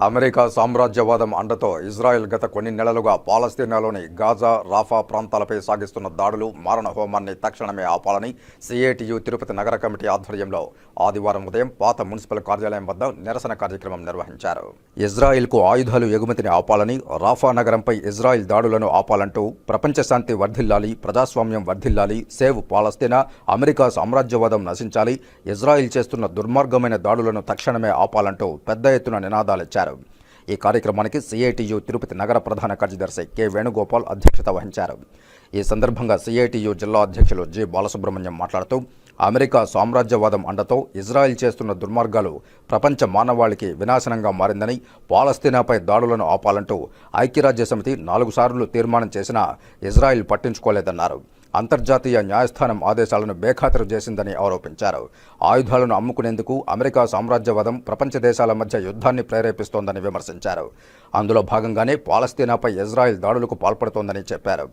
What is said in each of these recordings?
America సామ్రాజ్యవాదం అండతో Israel గత కొన్ని నెలలుగా పాలస్తీనాలోని గాజా రాఫా ప్రాంతాలపై సాగిస్తున్న దాడులు మారణ హోమాన్ని తక్షణమే ఆపాలని సిఐటియు తిరుపతి నగర కమిటీ ఆధ్వర్యంలో ఆదివారం ఉదయం పాత మున్సిపల్ కార్యాలయం వద్ద నిరసన కార్యక్రమం నిర్వహించారు. ఇజ్రాయెల్కు ఆయుధాలు ఎగుమతిని ఆపాలని రాఫా నగరంపై ఇజ్రాయెల్ దాడులను ఆపాలంటూ ప్రపంచ శాంతి వర్ధిల్లాలి ప్రజాస్వామ్యం వర్ధిల్లాలి సేవ్ పాలస్తీనా అమెరికా సామ్రాజ్యవాదం నశించాలి ఇజ్రాయెల్ చేస్తున్న దుర్మార్గమైన దాడులను తక్షణమే ఆపాలంటూ పెద్ద ఎత్తున నినాదాలిచ్చారు ఈ కార్యక్రమానికి సిఐటియు తిరుపతి నగర ప్రధాన కార్యదర్శి కె వేణుగోపాల్ అధ్యక్షత వహించారు. ఈ సందర్భంగా సిఐటియు జిల్లా అధ్యక్షులు జి. బాలసుబ్రహ్మణ్యం మాట్లాడుతూ అమెరికా సామ్రాజ్యవాదం అండతో ఇజ్రాయెల్ చేస్తున్న దుర్మార్గాలు ప్రపంచ మానవాళికి వినాశనంగా మారిందని పాలస్తీనాపై దాడులను ఆపాలంటూ ఐక్యరాజ్య సమితి నాలుగు సార్లు తీర్మానం చేసినా ఇజ్రాయెల్ పట్టించుకోలేదన్నారు. అంతర్జాతీయ న్యాయస్థానం ఆదేశాలను బేఖాతరు చేసిందని ఆరోపించారు. ఆయుధాలను అమ్ముకునేందుకు అమెరికా సామ్రాజ్యవాదం ప్రపంచ దేశాల మధ్య యుద్ధాన్ని ప్రేరేపిస్తోందని విమర్శించారు. అందులో భాగంగానే పాలస్తీనాపై ఇజ్రాయెల్ దాడులకు పాల్పడుతోందని చెప్పారు.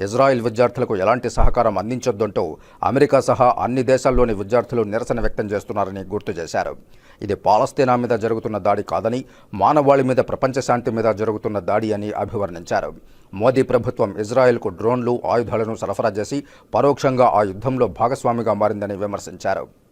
ఇజ్రాయెల్ విద్యార్థులకు ఎలాంటి సహకారం అందించొద్దంటూ అమెరికా సహా అన్ని దేశాల్లోని విద్యార్థులు నిరసన వ్యక్తం చేస్తున్నారని గుర్తు చేశారు. ఇది పాలస్తీనా మీద జరుగుతున్న దాడి కాదని మానవాళి మీద ప్రపంచ శాంతి మీద జరుగుతున్న దాడి అని అభివర్ణించారు. మోదీ ప్రభుత్వం ఇజ్రాయెల్కు డ్రోన్లు ఆయుధాలను సరఫరా చేసి పరోక్షంగా ఆ యుద్ధంలో భాగస్వామిగా మారిందని విమర్శించారు.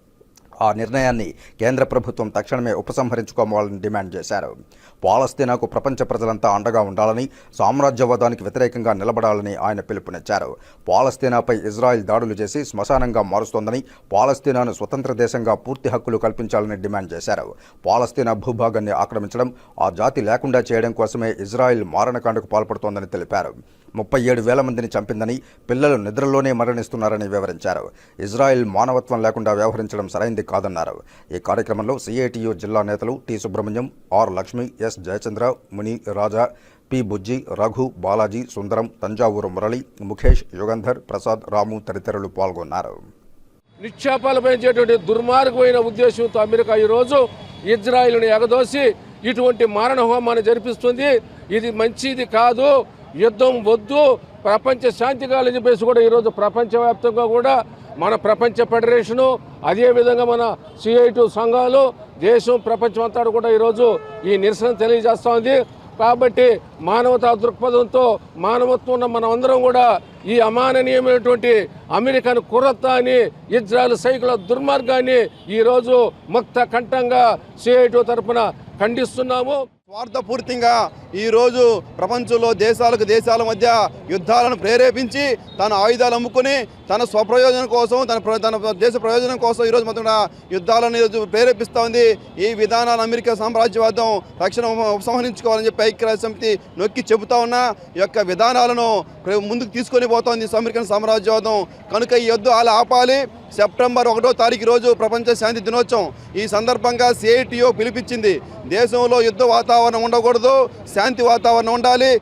ఆ నిర్ణయాన్ని కేంద్ర ప్రభుత్వం తక్షణమే ఉపసంహరించుకోవాలని డిమాండ్ చేశారు. పాలస్తీనాకు ప్రపంచ ప్రజలంతా అండగా ఉండాలని సామ్రాజ్యవాదానికి వ్యతిరేకంగా నిలబడాలని ఆయన పిలుపునిచ్చారు. పాలస్తీనాపై ఇజ్రాయెల్ దాడులు చేసి శ్మశానంగా మారుస్తోందని పాలస్తీనాను స్వతంత్ర దేశంగా పూర్తి హక్కులు కల్పించాలని డిమాండ్ చేశారు. పాలస్తీనా భూభాగాన్ని ఆక్రమించడం ఆ జాతి లేకుండా చేయడం కోసమే ఇజ్రాయెల్ మారణకాండకు పాల్పడుతోందని తెలిపారు. ముప్పై ఏడు వేల మందిని చంపిందని పిల్లలు నిద్రలోనే మరణిస్తున్నారని వివరించారు. ఇజ్రాయెల్ మానవత్వం లేకుండా వ్యవహరించడం సరైంది కాదన్నారు. ఈ కార్యక్రమంలో సిఐటియు జిల్లా నేతలు T Subrahmanyam R Lakshmi S Jayachandra Muni Raja P Bujji Raghu Balaji Sundaram Thanjavur Murali Mukesh Yugandhar Prasad Ramu తదితరులు పాల్గొన్నారు. నిక్షేపాలు దుర్మార్గమైన ఉద్దేశంతో అమెరికా ఈరోజు ఇజ్రాయిల్ని ఎగదోసి ఇటువంటి మారణ హోమాన్ని జరిపిస్తుంది. ఇది మంచిది కాదు. యుద్ధం వద్దు ప్రపంచ శాంతి కాలేజీ బేస్ కూడా ఈరోజు ప్రపంచవ్యాప్తంగా కూడా మన ప్రపంచ ఫెడరేషను అదేవిధంగా మన సిఐటు సంఘాలు దేశం ప్రపంచం అంతా కూడా ఈరోజు ఈ నిరసన తెలియజేస్తూ ఉంది. కాబట్టి మానవతా దృక్పథంతో మానవత్వం ఉన్న మనం అందరం కూడా ఈ అమాననీయమైనటువంటి అమెరికన్ అని ఇజ్రాయెల్ సైకుల దుర్మార్గాన్ని ఈరోజు ముక్త కంఠంగా సిఐటు తరఫున ఖండిస్తున్నాము. స్వార్థపూర్తిగా ఈరోజు ప్రపంచంలో దేశాలకు దేశాల మధ్య యుద్ధాలను ప్రేరేపించి తన ఆయుధాలు అమ్ముకుని తన స్వప్రయోజనం కోసం తన తన దేశ ప్రయోజనం కోసం ఈరోజు మొత్తం యుద్ధాలను ఈరోజు ప్రేరేపిస్తూ ఉంది. ఈ విధానాలు అమెరికా సామ్రాజ్యవాదం తక్షణం ఉపసంహరించుకోవాలని చెప్పి ఐక్యరాజ్య సమితి నొక్కి చెబుతా ఉన్నా ఈ యొక్క విధానాలను ముందుకు తీసుకొని పోతోంది అమెరికన్ సామ్రాజ్యవాదం. కనుక ఈ యుద్ధాలు ఆపాలి. సెప్టెంబర్ ఒకటో తారీఖు రోజు ప్రపంచ శాంతి దినోత్సవం. ఈ సందర్భంగా సిఐటిఓ పిలిపించింది. దేశంలో యుద్ధ వాతావరణం ఉండకూడదు శాంతి వాతావరణం ఉండాలి.